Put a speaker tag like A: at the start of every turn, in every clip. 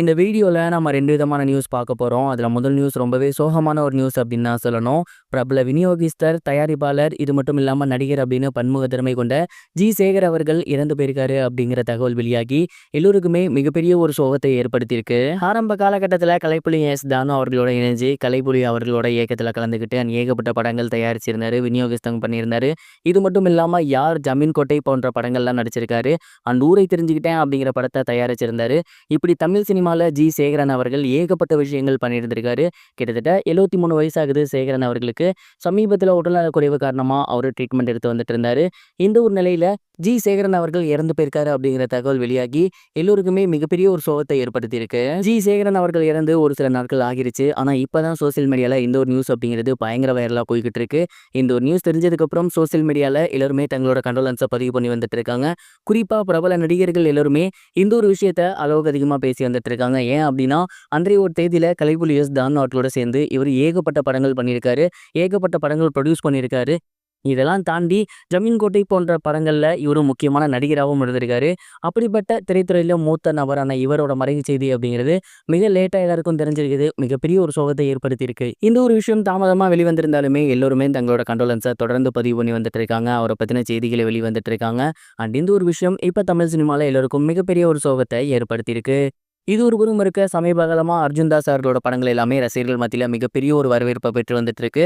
A: இந்த வீடியோவில் நம்ம ரெண்டு விதமான நியூஸ் பார்க்க போகிறோம் அதில் முதல் நியூஸ் ரொம்பவே சோகமான ஒரு நியூஸ் அப்படின்னு தான் சொல்லணும். பிரபல விநியோகிஸ்தர், தயாரிப்பாளர், இது மட்டும் இல்லாமல் நடிகர் அப்படின்னு பன்முக திறமை கொண்ட ஜி. சேகர் அவர்கள் இறந்து போயிருக்காரு அப்படிங்கிற தகவல் வெளியாகி எல்லோருக்குமே மிகப்பெரிய ஒரு சோகத்தை ஏற்படுத்தியிருக்கு. ஆரம்ப காலகட்டத்தில் கலைப்புலி எஸ். தானு அவர்களோட இணைஞ்சு கலைப்புலி அவர்களோட இயக்கத்தில் கலந்துக்கிட்டு ஏகப்பட்ட படங்கள் தயாரிச்சிருந்தார் விநியோகஸ்தம் பண்ணியிருந்தார் இது மட்டும் இல்லாமல் யார், ஜமீன் கோட்டை போன்ற படங்கள்லாம் நடிச்சிருக்காரு. அண்ட் ஊரை தெரிஞ்சுக்கிட்டேன் அப்படிங்கிற படத்தை தயாரிச்சிருந்தார் இப்படி தமிழ் சினிமா சினிமாவில் ஜி. சேகரன் அவர்கள் ஏகப்பட்ட விஷயங்கள் பண்ணியிருந்திருக்காரு. கிட்டத்தட்ட 73 வயசாகுது சேகரன் அவர்களுக்கு. சமீபத்தில் உடல்நல குறைவு காரணமாக அவர் ட்ரீட்மெண்ட் எடுத்து வந்துட்டு இருந்தார் இந்த ஒரு நிலையில் ஜி. சேகரன் அவர்கள் இறந்து போயிருக்காரு அப்படிங்கிற தகவல் வெளியாகி எல்லோருக்குமே மிகப்பெரிய ஒரு சோகத்தை ஏற்படுத்தியிருக்கு. ஜி. சேகரன் அவர்கள் இறந்து ஒரு சில நாட்கள் ஆகிருச்சு. ஆனால் இப்போ தான் சோசியல் மீடியாவில் இந்த ஒரு நியூஸ் அப்படிங்கிறது பயங்கர வைரலாக போய்கிட்டு இருக்கு. இந்த ஒரு நியூஸ் தெரிஞ்சதுக்கப்புறம் சோசியல் மீடியாவில் எல்லாருமே தங்களோட கண்டோலன்ஸை பதிவு பண்ணி வந்துட்டு இருக்காங்க. குறிப்பாக பிரபல நடிகர்கள் எல்லாருமே இந்த ஒரு விஷயத்த அளவுக்கு அதிகமாக பேசி வந்துட்டு இருக்காங்க. ஏன் அப்படின்னா அன்றைய ஒரு தேதியில் கலைபுலி எஸ். தான் நாட்டோட சேர்ந்து இவரு ஏகப்பட்ட படங்கள் பண்ணியிருக்காரு. ஏகப்பட்ட படங்கள் ப்ரொடியூஸ் பண்ணியிருக்காரு. இதெல்லாம் தாண்டி ஜமீன் கோட்டை போன்ற படங்களில் இவரும் முக்கியமான நடிகராகவும் இருந்திருக்காரு. அப்படிப்பட்ட திரைத்துறையில மூத்த நபரான இவரோட மறைவு செய்தி அப்படிங்கிறது மிக லேட்டாக எல்லாருக்கும் தெரிஞ்சிருக்குது. மிகப்பெரிய ஒரு சோகத்தை ஏற்படுத்தியிருக்கு. இந்த ஒரு விஷயம் தாமதமாக வெளிவந்திருந்தாலுமே எல்லோருமே தங்களோட கண்டோலன்ஸை தொடர்ந்து பதிவு பண்ணி வந்துட்டு இருக்காங்க. பற்றின பத்தின செய்திகள வெளிவந்துட்டு இருக்காங்க. அண்ட் இந்த ஒரு விஷயம் இப்போ தமிழ் சினிமாவில் எல்லாருக்கும் மிகப்பெரிய ஒரு சோகத்தை ஏற்படுத்தியிருக்கு. இது ஒரு புறம் இருக்க சமீப காலமா அர்ஜுன் தாஸ் அவர்களோட படங்கள் எல்லாமே ரசிகர்கள் மத்தியில் மிகப்பெரிய ஒரு வரவேற்பை பெற்று வந்துட்டு இருக்கு.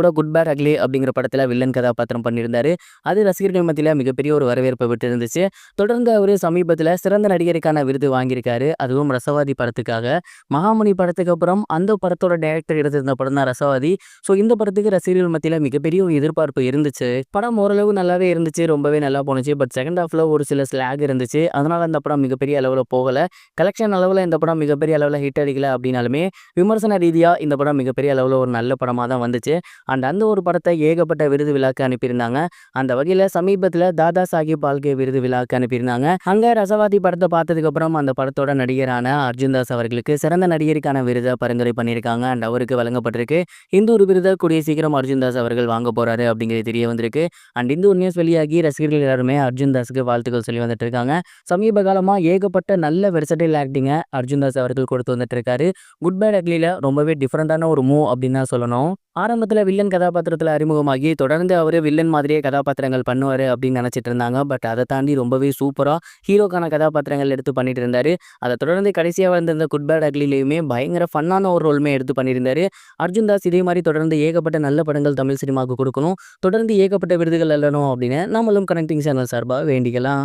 A: கூட குட் பேட் அக்லி அப்படிங்கிற படத்தில் வில்லன் கதாபாத்திரம் பண்ணியிருந்தார் அது ரசிகர்கள் மத்தியில் மிகப்பெரிய ஒரு வரவேற்பை பெற்று இருந்துச்சு. தொடர்ந்து அவர் சமீபத்தில் சிறந்த நடிகருக்கான விருது வாங்கியிருக்காரு. அதுவும் ரசவாதி படத்துக்காக. மகாமணி படத்துக்கு அப்புறம் அந்த படத்தோட டைரக்டர் எடுத்திருந்த படம் தான் ரசவாதி. ஸோ இந்த படத்துக்கு ரசிகர்கள் மத்தியில் மிகப்பெரிய ஒரு எதிர்பார்ப்பு இருந்துச்சு. படம் ஓரளவு நல்லாவே இருந்துச்சு. ரொம்பவே நல்லா போனுச்சு பட் செகண்ட் ஹாஃபில் ஒரு சில ஸ்லாக் இருந்துச்சு. அதனால் அந்த படம் மிகப்பெரிய அளவில் போகலை கலெக்ஷன் அளவில் இந்த படம் மிகப்பெரிய அளவில் ஹிட் அடிக்கல அப்படின்னாலுமே விமர்சன ரீதியாக இந்த படம் மிகப்பெரிய அளவில் ஒரு நல்ல படமாக தான் வந்துச்சு. அண்ட் அந்த ஒரு படத்தை ஏகப்பட்ட விருது விழாக்கு அனுப்பியிருந்தாங்க. அந்த வகையில் சமீபத்தில் தாதா சாஹிப் பால்கே விருது விழாக்கு அனுப்பியிருந்தாங்க. அங்கே ரசவாதி படத்தை பார்த்ததுக்கப்புறம் அந்த படத்தோட நடிகரான அர்ஜுன் தாஸ் அவர்களுக்கு சிறந்த நடிகருக்கான விருதை பரிந்துரை பண்ணியிருக்காங்க. அண்ட் அவருக்கு வழங்கப்பட்டிருக்கு. இந்த ஒரு விருதை கூடிய சீக்கிரம் அர்ஜுன் தாஸ் அவர்கள் வாங்க போகிறாரு அப்படிங்கிறது தெரிய வந்திருக்கு. அண்ட் இந்த ஒரு நியூஸ் வெளியாகி ரசிகர்கள் எல்லாருமே அர்ஜுன் தாஸ்க்கு வாழ்த்துக்கள் சொல்லி வந்துட்டு இருக்காங்க. சமீப காலமாக ஏகப்பட்ட நல்ல வெர்சடைல் ஆக்டிங்க அர்ஜுன் தாஸ் அவர்கள் கொடுத்து வந்துட்டு இருக்காரு. குட் பேட் அக்லியில் ரொம்பவே டிஃப்ரெண்ட்டான ஒரு மூவ் அப்படின்னு தான் சொல்லணும். ஆரம்பத்தில் வில்லன் கதாபாத்திரத்தில் அறிமுகமாகி தொடர்ந்து அவர் வில்லன் மாதிரியே கதாபாத்திரங்கள் பண்ணுவார் அப்படின்னு நினச்சிட்டு இருந்தாங்க. பட் அதை தாண்டி ரொம்பவே சூப்பராக ஹீரோக்கான கதாபாத்திரங்கள் எடுத்து பண்ணிட்டு இருந்தார் அதை தொடர்ந்து கடைசியாக வந்திருந்த குட் பேட் அக்லிலயுமே பயங்கர ஃபன்னான ஒரு ரோலுமே எடுத்து பண்ணியிருந்தாரு. அர்ஜுன் தாஸ் இதே மாதிரி தொடர்ந்து ஏகப்பட்ட நல்ல படங்கள் தமிழ் சினிமாவுக்கு கொடுக்கணும். தொடர்ந்து ஏகப்பட்ட விருதுகள் அள்ளணும் அப்படின்னு நம்மளும் கனெக்டிங் சேனல் சார்பாக வேண்டிக்கலாம்.